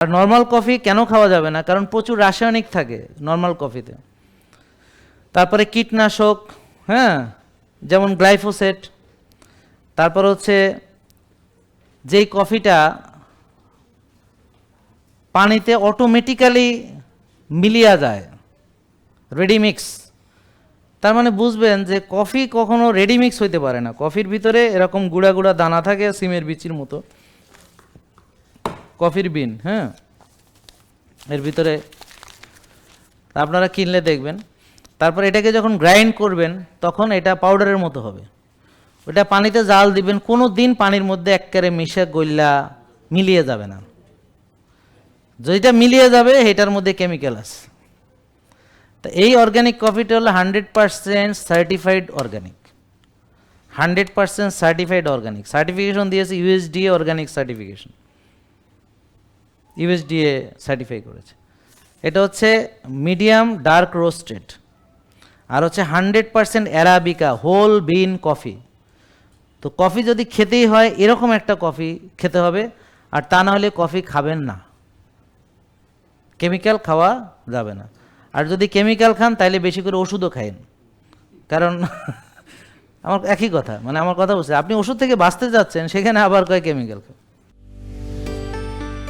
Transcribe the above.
আর normal coffee কেন খাওয়া যাবে না? কারণ প্রচুর রাসায়নিক থাকে নর্মাল কফিতে তারপরে কীটনাশক হ্যাঁ? যেমন গ্লাইফোসেট তারপর হচ্ছে যেই কফিটা পানিতে অটোমেটিক্যালি মিলিয়া যায় রেডিমিক্স তার মানে বুঝবেন যে কফি কখনো রেডিমিক্স হইতে পারে না। কফির ভিতরে এরকম গুঁড়া গুঁড়া দানা থাকে, সিমের বিচির মতো। কফির বিন হ্যাঁ? এর ভিতরে আপনারা কিনলে দেখবেন। তারপর এটাকে যখন গ্রাইন্ড করবেন, তখন এটা পাউডারের মতো হবে। ওটা পানিতে জাল দিবেন, কোনো দিন পানির মধ্যে একবারে মিশে গল্লা মিলিয়ে যাবে না। যেটা মিলিয়ে যাবে এটার মধ্যে কেমিক্যাল আছে। তা এই অর্গ্যানিক কফিটা হলো hundred percent certified organic hundred percent certified organic certification দিয়েছে USDA organic certification USDA certify করেছে। এটা হচ্ছে মিডিয়াম ডার্ক রোস্টেড আর হচ্ছে hundred percent arabica whole bean coffee তো কফি যদি খেতেই হয়, এরকম একটা কফি খেতে হবে, আর তা না হলে কফি খাবেন না। কেমিক্যাল খাওয়া যাবে না। আর যদি কেমিক্যাল খান তাহলে বেশি করে ওষুধও খাইন কারণ আমার একই কথা মানে আমার কথা বলছে, আপনি ওষুধ থেকে বাঁচতে যাচ্ছেন, সেখানে আবার কয় কেমিক্যাল খান